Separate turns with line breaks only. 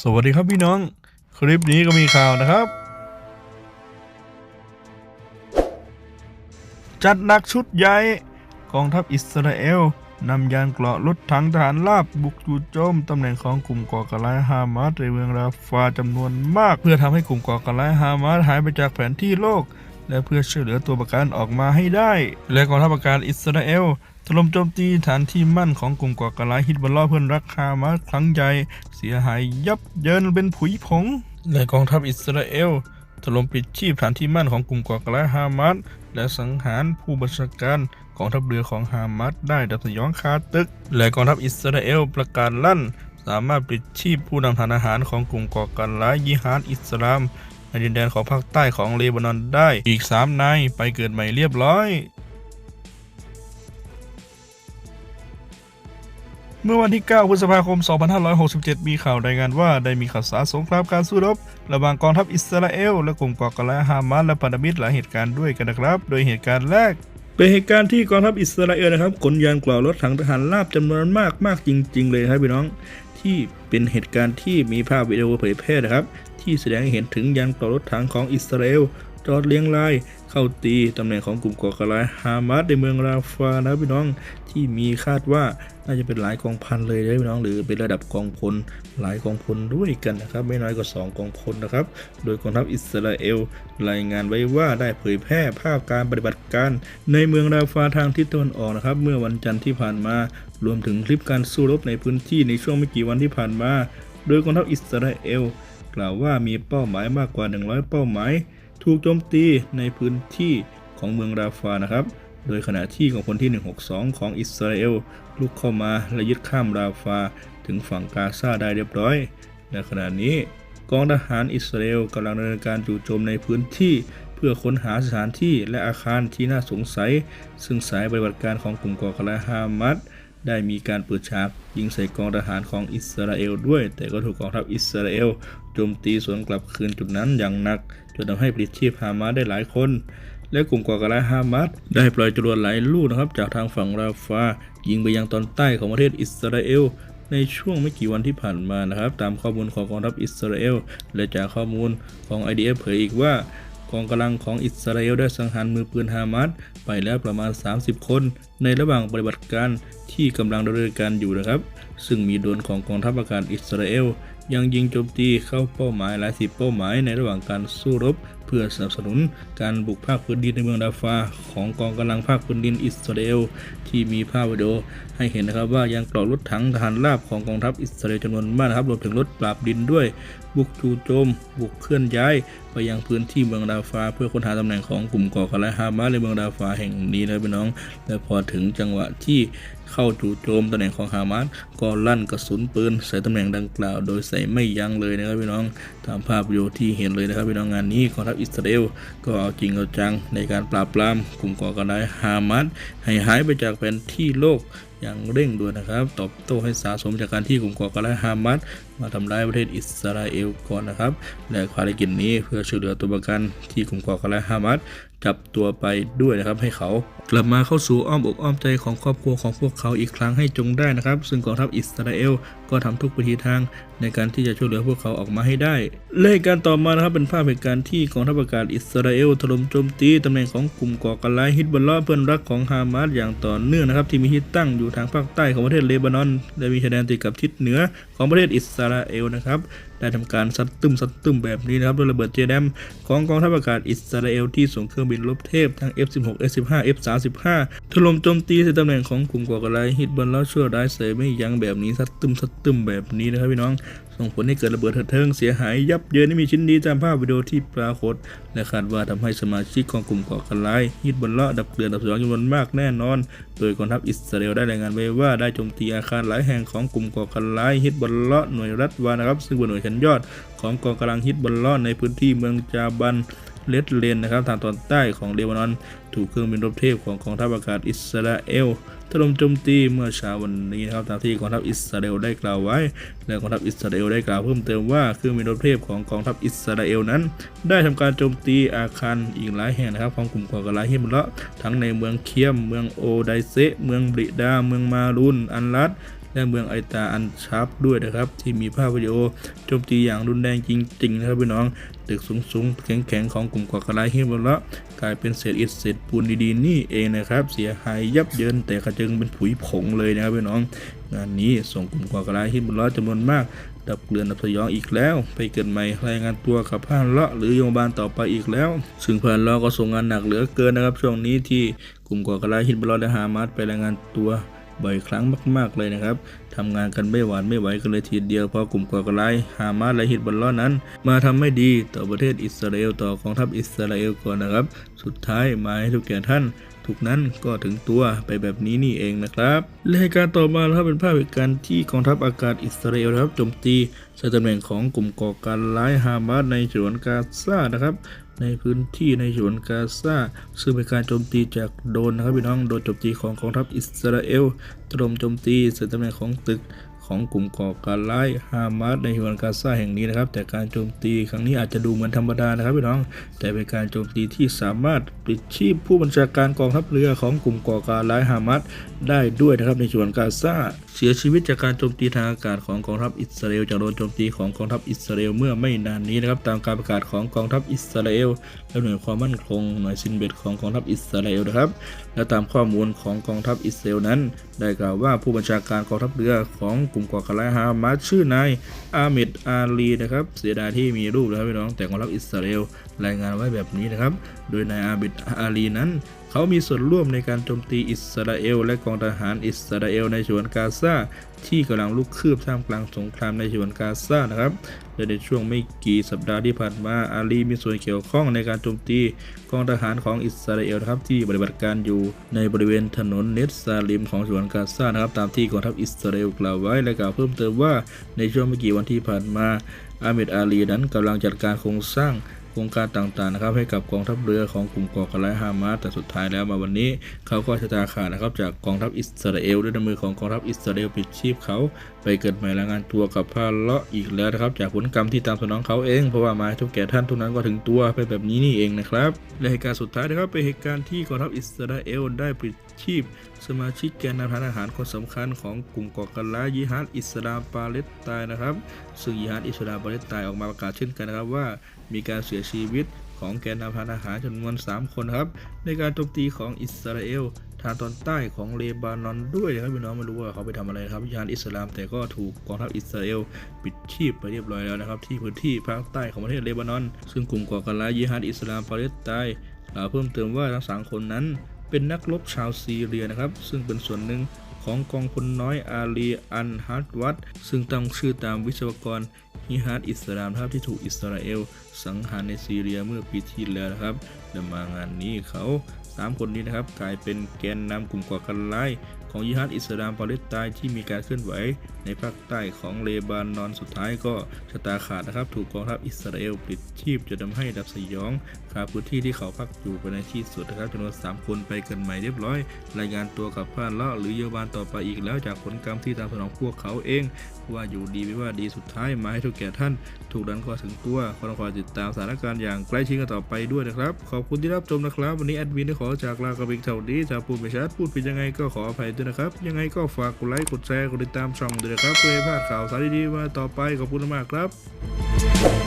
สวัสดีครับพี่น้อง คลิปนี้ก็มีข่าวนะครับ จัดหนักชุดใหญ่ กองทัพอิสราเอลนำยานเกราะรถถังทหารราบบุกจู่โจมตำแหน่งของกลุ่มก่อการร้ายฮามาสในเมืองราฟาจำนวนมาก เพื่อทำให้กลุ่มก่อการร้ายฮามาสหายไปจากแผนที่โลก และเพื่อช่วยเหลือตัวประกันออกมาให้ได้ และกองทัพอากาศอิสราเอลถล่มโจมตีฐานที่มั่นของกลุ่มก่อการร้ายฮิตบอลลอเพื่อนรักฮามาครั้งใหญ่เสียหายยับเยินเป็นผุยผง และกองทัพอิสราเอลถล่มปิดชีพฐานที่มั่นของกลุ่มก่อการร้ายฮามาสและสังหารผู้บัญชาการกองทัพเรือของฮามาสได้ดับสยองคาตึก และกองทัพอิสราเอลประกาศลั่น สามารถปิดชีพผู้นำทานอาหารของกลุ่มก่อการร้ายยิฮาดอิสลาม ในดินแดนของภาคใต้ของเลบานอนได้อีก3นายไปเกิดใหม่เรียบร้อยเมื่อวันที่ 9 พฤษภาคม 2567 มีข่าวรายงานว่าได้มีข่าวสารสงครามการสู้รบ ระหว่างกองทัพอิสราเอล และกลุ่มก่อการร้ายฮามาสและพันธมิตรหลายเหตุการณ์ด้วยกันนะครับ โดยเหตุการณ์แรก เป็นเหตุการณ์ที่กองทัพอิสราเอลนะครับขนยานกล่าวรถถังทหารราบจำนวนมากมากจริง ๆ เลยครับพี่น้อง ที่เป็นเหตุการณ์ที่มีภาพวิดีโอเผยแพร่นะครับ ที่แสดงให้เห็นถึงยานกล่าวรถถังของอิสราเอลจอดเลี้ยงรายเข้าตีตำแหน่งของกลุ่มก่อการร้ายฮามาสในเมืองราฟานะพี่น้องที่มีคาดว่าน่าจะเป็นหลายกองพันเลยนะพี่น้องหรือเป็นระดับกองพลหลายกองพลด้วยกันนะครับ ไม่น้อยกว่า 2 กองพลนะครับ โดยกองทัพอิสราเอลรายงานไว้ว่าได้เผยแพร่ภาพการปฏิบัติการ ในเมืองราฟาทางทิศตะวันออกนะครับ เมื่อวันจันทร์ที่ผ่านมา รวมถึงคลิปการสู้รบในพื้นที่ในช่วงไม่กี่วันที่ผ่านมา โดยกองทัพอิสราเอล กล่าวว่ามีเป้าหมายมากกว่า 100 เป้าหมาย ถูกโจมตีในพื้นที่ของเมืองราฟานะครับ โดยขณะที่ของคนที่ 162 ของอิสราเอลลุกเข้ามาและยึดข้ามราฟาถึงฝั่งกาซาได้เรียบร้อยในขณะนี้กองทหารอิสราเอลกำลังดำเนินการจู่โจมในพื้นที่ เพื่อค้นหาสถานที่และอาคารที่น่าสงสัย ซึ่งสายปฏิบัติการของกลุ่มก่อการร้ายฮามาส ได้มีการเปิดฉากยิงใส่กองทหารของอิสราเอลด้วย แต่ก็ถูกกองทัพอิสราเอลโจมตีสวนกลับคืนจุดนั้นอย่างหนักจนทำให้ปลิดชีพฮามาสได้หลายคน และกลุ่มก่อการร้ายฮามาสได้ปล่อยจรวดหลายลูกนะครับ จากทางฝั่งราฟายิงไปยังตอนใต้ของประเทศอิสราเอลในช่วงไม่กี่วันที่ผ่านมานะครับ ตามข้อมูลของกองทัพอิสราเอล และจากข้อมูลของ IDF เผยอีกว่า กองกำลังของอิสราเอลได้สังหารมือปืนฮามาสไปแล้วประมาณ 30 คน ในระหว่างปฏิบัติการที่กำลังดำเนินการอยู่นะครับ ซึ่งมีโดนของกองทัพอากาศอิสราเอลยังยิงโจมตีเข้าเป้าหมายหลายสิบเป้าหมายในระหว่างการสู้รบ เพื่อสนับสนุนการบุกภาคพื้นดินในเมืองดาฟา ของกองกำลังภาคพื้นดินอิสราเอลที่มีภาพวิดีโอให้เห็นนะครับว่ายังกรอกรถถังทหารราบของกองทัพอิสราเอลจำนวนมากนะครับรวมถึงรถปราบดินด้วย บุกจู่โจม บุกเคลื่อนย้าย ไปยังพื้นที่เมืองดาฟาเพื่อค้นหาตำแหน่งของกลุ่มก่อการร้ายฮามาสในเมืองดาฟาแห่งนี้นะพี่น้อง และพอถึงจังหวะที่เข้าจู่โจมตำแหน่งของฮามาสก็ลั่นกระสุนปืนใส่ตำแหน่งดังกล่าว โดยใส่ไม่ยั้งเลยนะครับพี่น้องตามภาพวิดีโอที่เห็นเลยนะครับพี่น้องงานนี้กองทัพอิสราเอลก็เอาจริงเอาจังในการปราบปรามกลุ่มก่อการร้ายฮามาสให้หายไปจากแผนที่โลกอย่างเร่งด่วนนะครับ ตอบโต้ให้สะสมจากการที่กลุ่มก่อการร้ายฮามาสมาทำร้ายประเทศอิสราเอลก่อนนะครับและภารกิจนี้เพื่อช่วยเหลือตัวประกันที่กลุ่มก่อการร้ายฮามาส จับตัวไปด้วยนะครับให้เขากลับมาเข้าสู่อ้อมอกอ้อมใจของครอบครัวของพวกเขาอีกครั้งให้จงได้นะครับ ซึ่งกองทัพอิสราเอลก็ทำทุกวิธีทางในการที่จะช่วยเหลือพวกเขาออกมาให้ได้และเหตุการณ์ต่อมานะครับเป็นภาพเหตุการณ์ที่กองทัพอากาศอิสราเอลถล่มโจมตีตำแหน่งของกลุ่มก่อการร้ายฮิตบอลลอเพื่อนรักของฮามาสอย่างต่อเนื่องนะครับที่มีที่ตั้งอยู่ทางภาคใต้ของประเทศเลบานอน และมีชายแดนติดกับทิศเหนือของประเทศอิสราเอลนะครับ ได้ทำการซัดตึมซัดตึมแบบนี้นะครับด้วยระเบิดเจแดมของกองทัพอากาศอิสราเอลที่ส่งเครื่องบินรบเทพทั้ง F16 F15 F35 ถล่มโจมตีใส่ตำแหน่งของกลุ่มก่อการร้ายฮิตบอลแล้วชั่วร้ายเสยไม่ยั้งแบบนี้ซัดตึมซัดตึมแบบนี้นะครับพี่น้องส่งผลให้เกิดระเบิดเถิดเทิงเสียหายยับเยินไม่มีชิ้นดีตามภาพวิดีโอที่ปรากฏและคาดว่าทำให้สมาชิกของกลุ่มก่อการร้ายฮิตบอลเลาะดับเดือนดับสองจำนวนมากแน่นอน โดยกองทัพอิสราเอลได้รายงานไว้ว่าได้โจมตีอาคารหลายแห่งของกลุ่มก่อการร้ายฮิตบอลเลาะหน่วยรัฐวานะครับซึ่งเป็นหน่วยชั้นยอดของกองกำลังฮิตบอลลาะในพื้นที่เมืองจาบันเลดเลนนะครับทางตอนใต้ของเลบานอน ถูกเครื่องบินรบเทพของกองทัพอากาศอิสราเอลถล่มโจมตีเมื่อเช้าวันนี้นะครับตามที่กองทัพอิสราเอลได้กล่าวไว้ และกองทัพอิสราเอลได้กล่าวเพิ่มเติมว่าเครื่องบินรบเทพของกองทัพอิสราเอลนั้น ได้ทำการโจมตีอาคารอีกหลายแห่งนะครับของกลุ่มก่อการร้ายฮิมเลาะทั้งในเมืองเคียม เมืองโอไดเซเมืองบริดา เมืองมารุนอันรัด และเมืองไอตาอันชาร์ปด้วยนะครับ ที่มีภาพวิดีโอโจมตีอย่างรุนแรงจริงๆนะครับพี่น้อง ตึกสูงๆ แข็งๆ ของกลุ่มก่อการร้ายฮิบอละกลายเป็นเศษอิฐเศษปูนดีๆ นี่เองนะครับ เสียหายยับเยินแต่กระเจิงเป็นผุยผงเลยนะครับพี่น้อง งานนี้ส่งกลุ่มก่อการร้ายฮิบอละจำนวนมากดับเกลือนดับสยองอีกแล้ว ไปเกิดใหม่รายงานตัวกับพานเลาะหรือโยมบาลต่อไปอีกแล้ว ซึ่งพานเลาะก็ส่งงานหนักเหลือเกินนะครับ ช่วงนี้ที่กลุ่มก่อการร้ายฮิบอลและฮามาสไปรายงานตัว บ่อยครั้งมากๆเลยนะครับทำงานกันไม่หวานไม่ไหวกันเลยทีเดียวเพราะกลุ่มก่อการร้ายฮามาสและฮิตบอลลอนั้น มาทำไม่ดีต่อประเทศอิสราเอลต่อกองทัพอิสราเอลก่อนนะครับ สุดท้ายมาให้ทุกแก่ท่านทุกนั้นก็ถึงตัวไปแบบนี้นี่เองนะครับและเหตุการณ์ต่อมาครับเป็นภาพเหตุการณ์ที่กองทัพอากาศอิสราเอลนะครับโจมตีใส่ตำแหน่งของกลุ่มก่อการร้ายฮามาสในฉนวนกาซานะครับ ในพื้นที่ในฉนวนกาซาซึ่งเป็นการโจมตีจากโดนนะครับพี่น้องโดนโจมตีของกองทัพอิสราเอลถล่มโจมตีใส่ตำแหน่งของตึก ของกลุ่มก่อการร้ายฮามาสในฉนวนกาซาแห่งนี้นะครับ แต่การโจมตีครั้งนี้อาจจะดูเหมือนธรรมดานะครับพี่น้อง แต่เป็นการโจมตีที่สามารถปลิดชีพผู้บัญชาการกองทัพเรือของกลุ่มก่อการร้ายฮามาสได้ด้วยนะครับในฉนวนกาซาเสียชีวิตจากการโจมตีทางอากาศของกองทัพอิสราเอลจากโดนโจมตีของกองทัพอิสราเอลเมื่อไม่นานนี้นะครับตามการประกาศของกองทัพอิสราเอลและหน่วยความมั่นคงหน่วยซินเบตของกองทัพอิสราเอลนะครับ และตามข้อมูลของกองทัพอิสราเอลนั้น ได้กล่าวว่าผู้บัญชาการกองทัพเรือของกลุ่มก่อการาฮามาสชื่อนายอาเมดอาลีนะครับเสียดายที่มีรูปนะครับพี่น้องแต่กองรับอิสราเอลรายงานไว้แบบนี้นะครับ โดยนายอาเมดอาลีนั้น เขามีส่วนร่วมในการโจมตีอิสราเอล และกองทหารอิสราเอลในฉนวนกาซาที่กำลังลุกคืบท่ามกลางสงครามในฉนวนกาซานะครับและในช่วงไม่กี่สัปดาห์ที่ผ่านมาอาลีมีส่วนเกี่ยวข้องในการโจมตีกองทหารของอิสราเอลครับที่ปฏิบัติการอยู่ในบริเวณถนนเนตซาลิมของฉนวนกาซานะครับตามที่กองทัพอิสราเอลกล่าวไว้และกล่าวเพิ่มเติมว่าในช่วงไม่กี่วันที่ผ่านมาอาเมดอาลีนั้นกำลังจัดการโครงสร้าง ครงการต่างๆนะครับให้กับกองทัพเรือของกลุ่มก่อการร้ายฮามาสแต่สุดท้ายแล้วมาวันนี้เขาก็ชะตาขาดนะครับจากกองทัพอิสราเอลด้วยมือของกองทัพอิสราเอลปิดชีพเขาไปเกิดใหม่รายงานตัวกับพาเลาะอีกแล้วนะครับ จากผลกรรมที่ตามสนองเขาเองเพราะว่ามาให้ทุกแก่ท่านทุกนั้นก็ถึงตัวไปแบบนี้นี่เองนะครับและเหตุการณ์สุดท้ายนะครับเป็นเหตุการณ์ที่กองทัพอิสราเอลได้ปิดชีพ สมาชิกแกนนำทานอาหารคนสำคัญของกลุ่มก่อการร้ายยิฮัดอิสลามปาเลสไตน์นะครับ ซึ่งยิฮัดอิสลามปาเลสไตน์ออกมาประกาศเช่นกันนะครับว่า มีการเสียชีวิตของแกนนำทานอาหารจำนวน 3 คนครับ ในการโจมตีของอิสราเอลทางตอนใต้ของเลบานอนด้วยนะครับพี่น้องไม่รู้ว่าเขาไปทำอะไรครับยิฮัดอิสลาม แต่ก็ถูกกองทัพอิสราเอลปิดชีพไปเรียบร้อยแล้วนะครับ ที่พื้นที่ภาคใต้ของประเทศเลบานอน ซึ่งกลุ่มก่อการร้ายยิฮัดอิสลามปาเลสไตน์เพิ่มเติมว่าทั้งสามคนนั้น เป็นนักรบชาวซีเรียนะครับ ซึ่งเป็นส่วนหนึ่ง ของกองพลน้อยอาลีอันฮัดวัตซึ่งตั้งชื่อตามวิศวกรฮิฮัดอิสลามครับที่ถูกอิสราเอล สังหารในซีเรียเมื่อปีที่แล้วนะครับและมางานนี้เขาสามคนนี้นะครับกลายเป็นแกนนำกลุ่มก่อการร้าย ของยิฮัดอิสลามปาเลสไตน์ที่มีการเคลื่อนไหว ในภาคใต้ของเลบานอนสุดท้ายก็ชะตาขาดนะครับถูกกองทัพอิสราเอลปลิดชีพจนทำให้ดับสยองคาพื้นที่ที่เขาพักอยู่ไปในที่สุดนะครับจำนวน3 คนไปกันใหม่เรียบร้อย รายงานตัวกับพานเลาะหรือเยาวาลต่อไปอีกแล้วจากผลกรรมที่ตามสนองพวกเขาเอง ว่าอยู่ดีไม่ว่าดีสุดท้ายมาให้ทุกแก่ท่าน ถูกดันก็ถึงตัวขอต้องคอยติดตามสถานการณ์อย่างใกล้ชิดกันต่อไปด้วยนะครับ ขอบคุณที่รับชมนะครับ วันนี้แอดมินได้ขอจากลากระบิกเท่านี้จาพูดไม่ชัดพูดผิดยังไงก็ขออภัยด้วยนะครับ ยังไงก็ฝากกดไลค์กดแชร์กดติดตามช่องด้วยนะครับเพื่อให้พลาดข่าวสารดีๆมาต่อไปขอบคุณมากครับ